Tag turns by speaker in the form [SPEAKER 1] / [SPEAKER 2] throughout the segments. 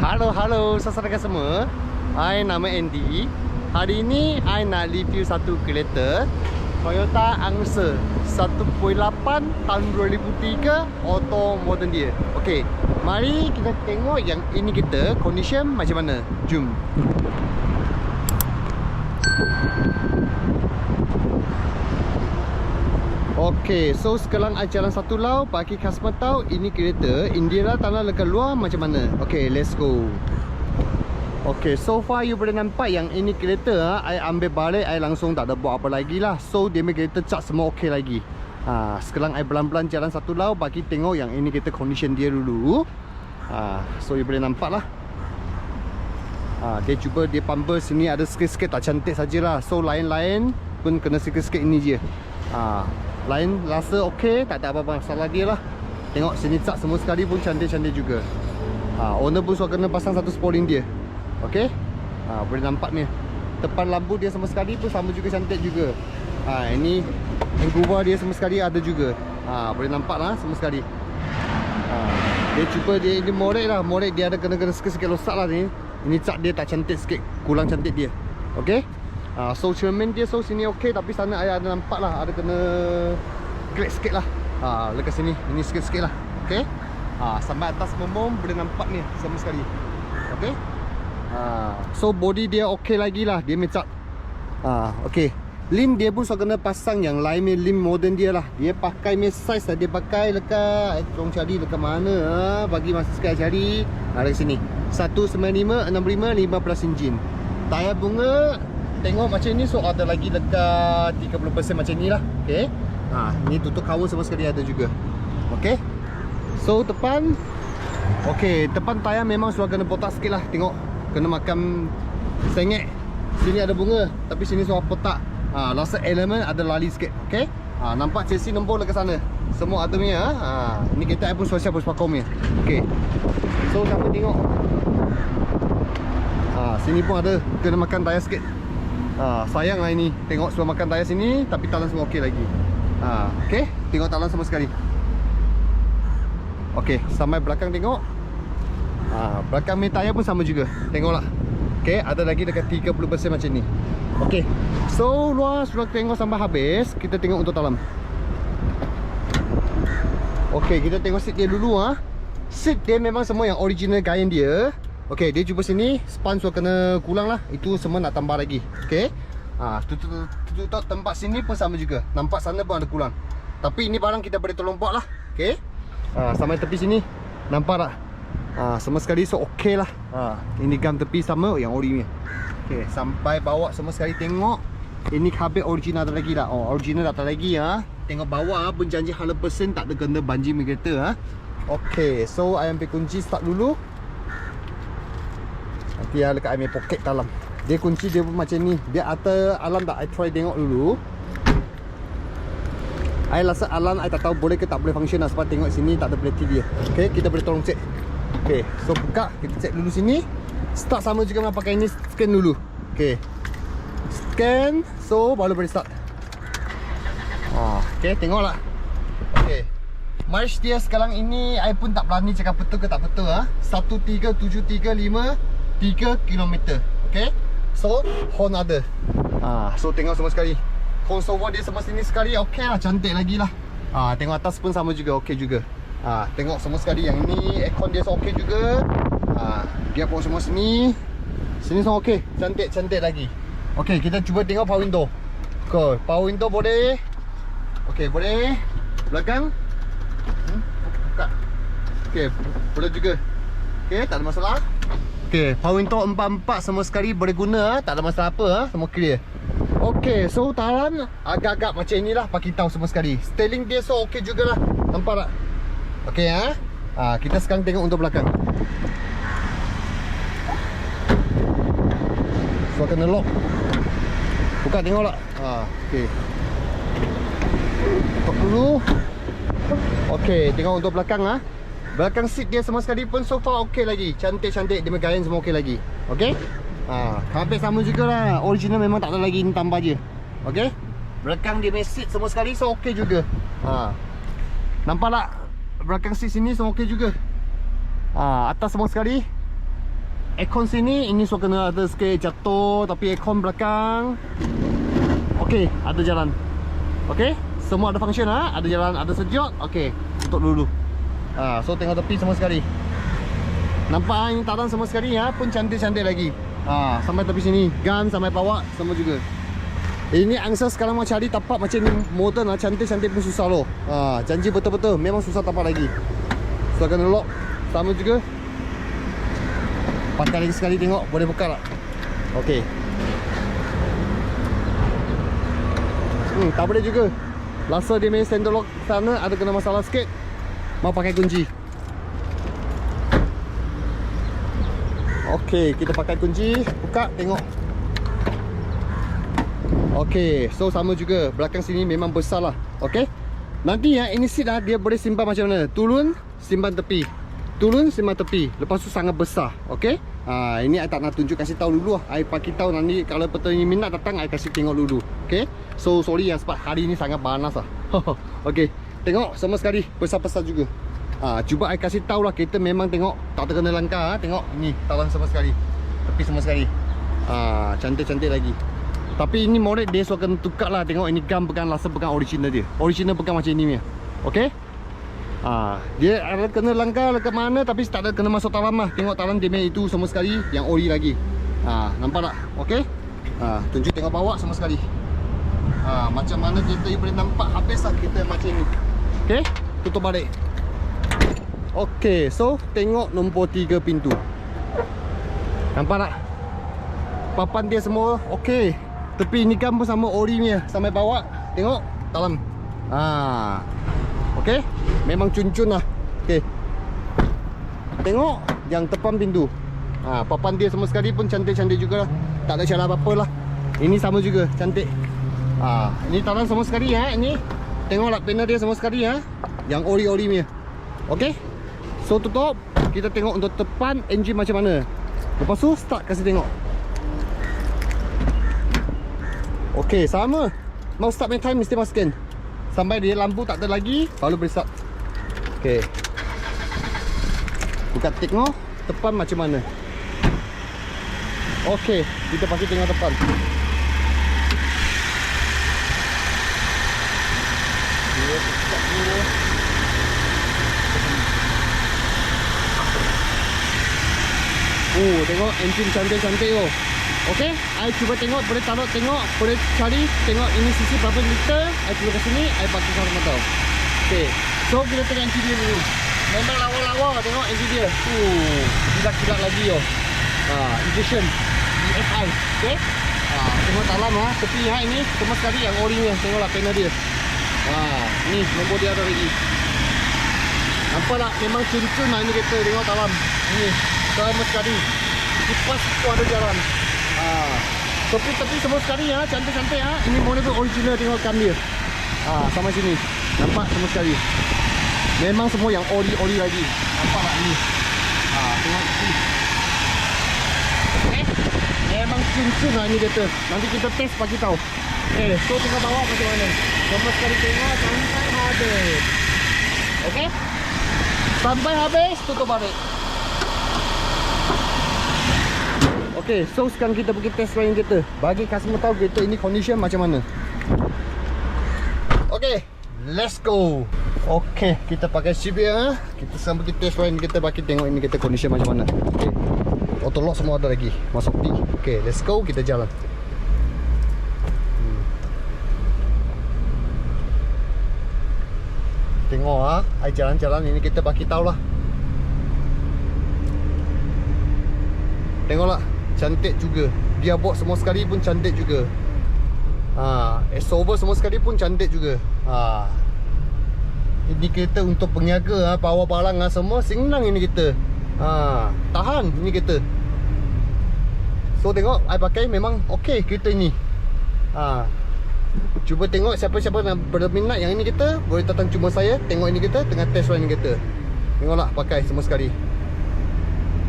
[SPEAKER 1] Halo, halo saudara semua. I nama Andy. Hari ini I nak review satu kereta Toyota Angsa 1.8 tahun 2003 Auto modern dia. Ok, mari kita tengok yang ini kita Condition macam mana. Jom Okey, so sekarang I jalan satu lau bagi customer tahu ini kereta Indira tanah lekat luar macam mana. Okey, let's go. Okey, so far you boleh nampak yang ini kereta ha, I ambil balik, I langsung tak ada buat apa lagi lah. So dia punya kereta cat semua okey lagi. Ha, sekarang I pelan-pelan jalan satu lau bagi tengok yang ini kereta condition dia dulu. Ha, so you boleh nampak lah. Ha, dia cuba dia bumper sini ada sikit-sikit tak cantik sajalah. So lain-lain pun kena sikit-sikit ini je. Ha, lain rasa okey, tak ada apa-apa masalah dia lah. Tengok sini cat semua sekali pun cantik-cantik juga. Ha, owner pun suka kena pasang satu spoiling dia. Okey. Ha, boleh nampak ni. Depan lampu dia sama sekali pun sama juga cantik juga. Ha, ini engkuba dia sama sekali ada juga. Ha, boleh nampak lah sama sekali. Ha, dia cuba dia ini morek lah. Morek dia ada kena-kena sikit-sikit rosak lah ni. Ini cat dia tak cantik sikit. Kurang cantik dia. Okey. Ha, so cermin dia so sini okey tapi sana ayah ada nampak lah ada kena crack sikit lah. Ha, lekat sini. Ini sikit-sikit lah. Okey. Ha, sampai atas memom boleh nampak ni sama sekali. Okey. Ha, so body dia okey lagi lah Dia macam ha, Okay Lim dia pun so kena pasang yang lain ni lim modern dia lah Dia pakai ni size lah Dia pakai lekat Eh tolong cari lekat mana ha? Bagi masa sekali cari ha, Dari sini 195, 65, 15 enjin Tayar bunga Tengok macam ni So ada lagi dekat 30% macam ni lah. Okay? Ha, Ni tutup cover semua sekali ada juga. Okay? So depan Okay Depan tayar memang suara kena botak sikit lah. Tengok kena makan sengit sini ada bunga tapi sini semua potak ha, rasa elemen ada lali sikit ok ha, nampak chassis nombor dekat sana. Semua ada punya ha. ni kita pun suai-suai pun sepakom ni ok so siapa tengok? Ha, sini pun ada kena makan tayar sikit ha, sayang lah ini. Tengok semua makan tayar sini tapi talan semua ok lagi. Ha, ok tengok talan semua sekali. Ok sampai belakang tengok. Ha, Belakang main tayar pun sama juga. Tengoklah. Okay, ada lagi dekat 30% macam ni. Okay So, luar sudah tengok sampai habis. Kita tengok untuk dalam. Okay, kita tengok seat dia dulu ha. Seat dia memang semua yang original kain dia Okay, dia cuba sini Span sudah kena kurang lah. Itu semua nak tambah lagi Okay ha, tutup, tutup, Tempat sini pun sama juga. Nampak sana pun ada kurang Tapi ini barang kita boleh tolong buat lah Okay ha, Sampai tepi sini. Nampak tak? Ha, Semua sekali so okey lah. Ha, Ini gam tepi sama yang ori ni okay, Sampai bawa semua sekali tengok. Ini kabel original ada lagi lah oh, Original tak ada lagi ha. Tengok bawah pun janji 100% tak ada kena banjir ni kereta ha. Okay so I ambil kunci start dulu Nanti lekat I punya poket dalam. Dia kunci dia pun macam ni. Dia atas alam tak I try tengok dulu. I rasa alarm I tak tahu boleh ke tak boleh function lah Sebab tengok sini tak ada plate dia Okay kita boleh tolong check. Okay so buka Kita check dulu sini. Start sama juga dengan pakai ini Scan dulu. Okay. Scan So baru boleh start. Oh, Okay tengoklah. Okay. March dia sekarang ini I pun tak berani cakap betul ke tak betul ha? 13735 3 km Okay? So Horn ada. Ha, So tengok semua sekali. Console dia semua sini sekali Okay lah cantik lagi lah. Ha, Tengok atas pun sama juga Okay juga. Ha, Tengok semua sekali Yang ni aircon dia okay juga. Ha, Gearbox semua sini. Sini semua okay Cantik-cantik lagi. Okay kita cuba tengok power window. Okay Power window boleh. Okay boleh. Belakang. Hmm, Buka. Okay Boleh juga. Okay tak ada masalah Okay Power window empat-empat semua sekali boleh guna Tak ada masalah apa ha? Semua clear. Okay, so utaran agak-agak macam inilah Paki tahu semua sekali. Styling dia so okay jugalah. Nampak tak? Okay ha? ha kita sekarang tengok untuk belakang. So kena lock. Buka tengok lah ha, Okay Tutup dulu. Okay, tengok untuk belakang ha? Belakang seat dia semua sekali pun so far okay lagi Cantik-cantik, dia gayan semua okay lagi Okay Ha, kabel sama jugalah. Original memang tak ada lagi ni tambah je. Okey. Belakang dia punya seat semua sekali so okey juga. Ha. Nampak tak? Belakang seat sini semua okey juga. Ha, atas semua sekali. aircon sini ini so kena ada sikit jatuh tapi aircon belakang okey ada jalan okey semua ada function ha ada jalan ada sejuk okey tutup dulu ha so tengok tepi semua sekali. Nampak ini taran semua sekali ya pun cantik-cantik lagi. Ha sampai tepi sini. Gun sampai bawah semua juga. Ini angsa sekarang mau cari tapak macam ni motor nak cantik-cantik pun susah loh. Ha janji betul-betul memang susah tapak lagi. So kena lock. Sama juga. Pakai lagi sekali tengok boleh buka tak? Okey. Hmm tak boleh juga. Rasa dia main standard lock sana ada kena masalah sikit Mau pakai kunci? Okey kita pakai kunci Buka tengok. Okey so sama juga. Belakang sini memang besar lah Okey? Nanti ya ini seat lah dia boleh simpan macam mana? Turun simpan tepi. Turun simpan tepi. Lepas tu sangat besar Okey? Ha, Ini saya tak nak tunjuk kasih tahu dulu lah. Saya bagi tahu nanti Kalau petani minat datang Saya kasih tengok dulu Okey? So sorry ya sebab hari ni sangat panas lah. Okey Tengok sama sekali Besar-besar juga. Ha, Cuba kasih tahu lah Kita memang tengok Tak terkena langkah ha. Tengok. Ini talan sama sekali. Tepi sama sekali. Ha, Cantik-cantik lagi. Tapi ini moret dia so akan tukar lah. Tengok ini gam bukan rasa bukan original dia. Original bukan macam ini punya. Okay ha, Dia ada kena langkah ke mana Tapi tak ada kena masuk talam lah. Tengok talam dia itu semua sekali Yang ori lagi. Ha, Nampak tak? Okay ha, Tunjuk tengok bawah semua sekali. Ha, Macam mana kita boleh nampak habis lah kita macam ni Okay Tutup balik. Okay So tengok nombor 3 pintu. Nampak tak? Papan dia semua Okay Tepi ni kan pun sama ori punya Sampai bawah Tengok Dalam. Ha. Okay Memang cun-cun lah. Okay Tengok Yang depan pintu. Ha, Papan dia semua sekali pun cantik-cantik juga lah. Tak ada cara apa-apa lah. Ini sama juga Cantik. Ha. Ini talan semua sekali ya Ini Tengoklah panel dia semua sekali ya Yang ori-ori punya Okay So tutup Kita tengok untuk depan Engine macam mana Lepas tu start kasih tengok Okey, sama. Mau start main time mesti masukin. Sampai dia lampu tak ada lagi, baru boleh start. Okey. Buka tengok depan macam mana. Okey, kita pasti tengok depan. Oh, tengok engine cantik-cantik tu. Okey, saya cuba tengok, boleh taruh tengok, boleh cari tengok ini sisi berapa liter. Saya cuba ke sini, saya pakai sama tahu. Okey. So kita tengok engine dia dulu. Memang lawa-lawa tengok engine dia. Uh, kilat-kilat lagi yo. Ha, injection EFI. Okey. Ha, tengok dalam ha, tepi ha ini semua sekali yang ori ni. Tengoklah panel dia. Ha, ni nombor dia ada lagi. Nampak tak? Memang cun-cun lah ini kereta tengok dalam. Ini sama sekali. Kipas tu ada jalan. Ah. Tapi tapi semua sekali ya, cantik-cantik ya. Ini tu original tengok kam dia. Ah, sama sini. Nampak semua sekali. Memang semua yang ori-ori lagi. Nampak tak ni? Ah, tengok sini. Okay. Memang cun-cun lah ni kereta. Nanti kita test bagi tahu. Eh, so tengok bawah macam mana. Semua sekali tengok sampai habis. Okey? Sampai habis tutup balik. Okay, so sekarang kita pergi test drive kereta Bagi customer tahu kereta ini condition macam mana Okay, let's go Okay, kita pakai CBR Kita sekarang pergi test drive kereta Bagi tengok ini kereta condition macam mana Okay, auto lock semua ada lagi. Masuk P. Okay, let's go, kita jalan. Hmm. Tengok ah, ha? jalan-jalan. Ini kita bagi tahu lah. Tengoklah. Cantik juga. Dia buat semua sekali pun cantik juga. Ha S-over semua sekali pun cantik juga. Ha. Ini kereta untuk peniaga ha, bawa barang ha, semua senang ini kita. Ha tahan ini kereta so tengok I pakai memang okey kereta ini ha cuba tengok siapa-siapa yang berminat yang ini kita boleh datang cuma saya tengok ini kita tengah test ini kita tengoklah pakai semua sekali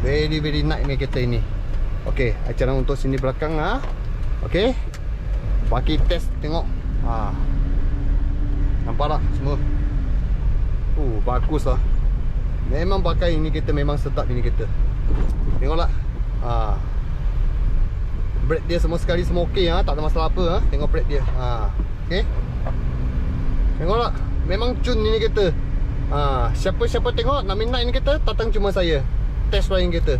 [SPEAKER 1] very very nice ni kereta ini Okey, acara untuk sini belakang ah. Ha? Okey. Bagi test tengok. Ha. Nampak tak semua? Uh, bagus lah. Memang pakai ini kita memang sedap ini kita. Tengoklah. ha. Brake dia semua sekali semua okey ha? Tak ada masalah apa ha? Tengok brake dia. Ha. Okay Tengok tak Memang cun ini kereta. Ha. Siapa-siapa tengok Nak minat ini kereta Datang cuma saya. Test ride ini kereta.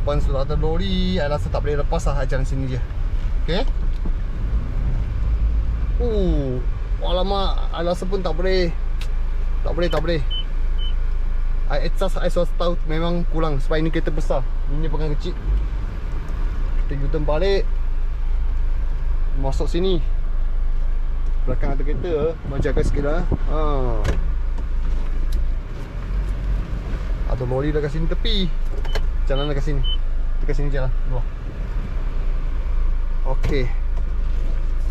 [SPEAKER 1] Depan sudah ada lori I rasa tak boleh lepas lah Jalan sini je Okay Uh, alamak, I rasa pun tak boleh. Tak boleh, tak boleh. I adjust, I sudah tahu memang kurang Sebab ini kereta besar. Ini pegang kecil Kita U-turn balik. Masuk sini. Belakang ada kereta Mau jaga sikit lah ha. Ada lori dekat sini tepi. Jalan dekat sini. Dekat sini jalan Luar. Okey.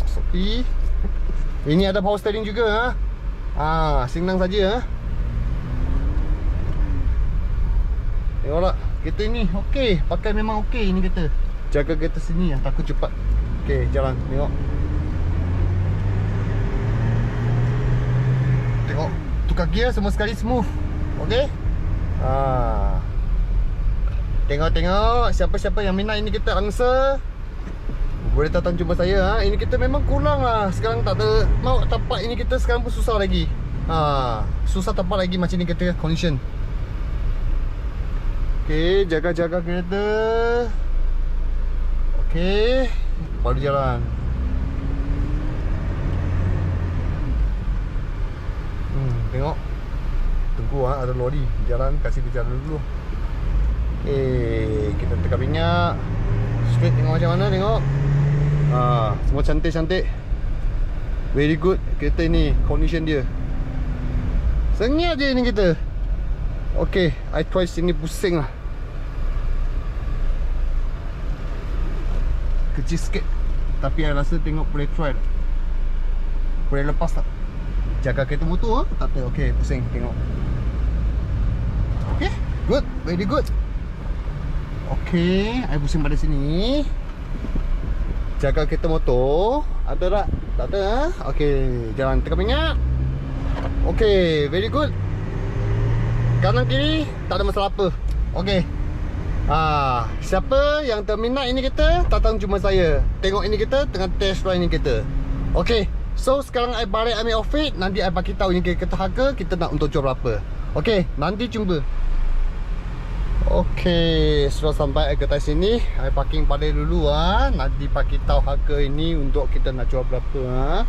[SPEAKER 1] Masuk pi. Ini ada power steering juga ha. Ah, senang saja ha. Tengok tak Kereta ni okey. Pakai memang okey ni kereta Jaga kereta sini lah Takut cepat. Okey jalan. Tengok. Tengok. Tukar gear semua sekali smooth. Okey? Ah. Tengok-tengok Siapa-siapa yang minat ini kereta angsa. Boleh datang jumpa saya ha. Ini kita memang kurang lah. Sekarang tak ada Mau tapak ini kita sekarang pun susah lagi. Ha. Susah tapak lagi macam ni kereta condition. Okay Jaga-jaga kereta Okay Baru jalan Hmm Tengok Tunggu ha, ada lori Jalan Kasih dia jalan dulu Okay Kita tekan minyak Straight tengok macam mana Tengok Ha, semua cantik-cantik. Very good kereta ni condition dia. Sengit je ni kereta. Okay, I try sini pusing lah. Kecil sikit. Tapi I rasa tengok boleh try. Boleh lepas tak? Jaga kereta motor ha? Tak ada. Okay, pusing tengok. Okay, good. Very good. Okay, I pusing pada sini. Jaga kereta motor Ada tak? Tak ada ha? Okay Jalan tekan minyak Okay Very good Kanan kiri Tak ada masalah apa Okay ha, Siapa yang terminat ini kereta Datang jumpa saya Tengok ini kereta Tengah test ride ini kereta Okay So sekarang I balik ambil off it Nanti I bagi tahu ini kereta harga Kita nak untuk jual berapa Okay Nanti jumpa Okey, sudah sampai ke atas sini. I parking balik dulu ah. Nanti bagi tahu harga ini untuk kita nak jual berapa ah.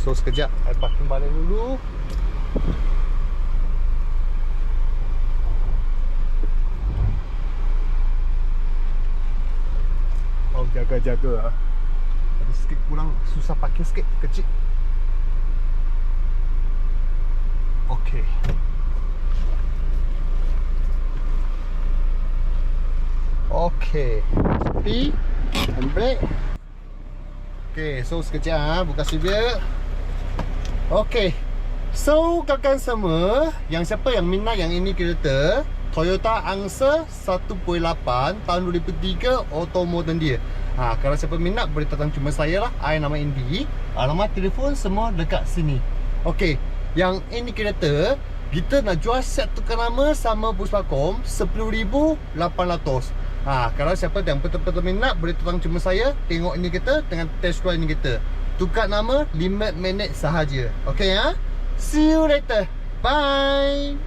[SPEAKER 1] So sekejap I parking balik dulu. Jaga-jaga ah. Ada sikit kurang susah parking sikit kecil. Okey. Okay Sepi Handbrake Okay so sekejap ha, Buka sivir Okay So kakak semua Yang siapa yang minat yang ini kereta Toyota Angsa 1.8 Tahun 2003 Auto modern dia ha, Kalau siapa minat Boleh datang cuma saya lah I nama Indi Alamat telefon semua dekat sini Okay Yang ini kereta Kita nak jual set tukar nama Sama Puspakom 10,800 Ha, kalau siapa yang betul-betul minat boleh datang cuma saya tengok ini kita dengan test drive ini kita. Tukar nama 5 minit sahaja. Okey ya. See you later. Bye.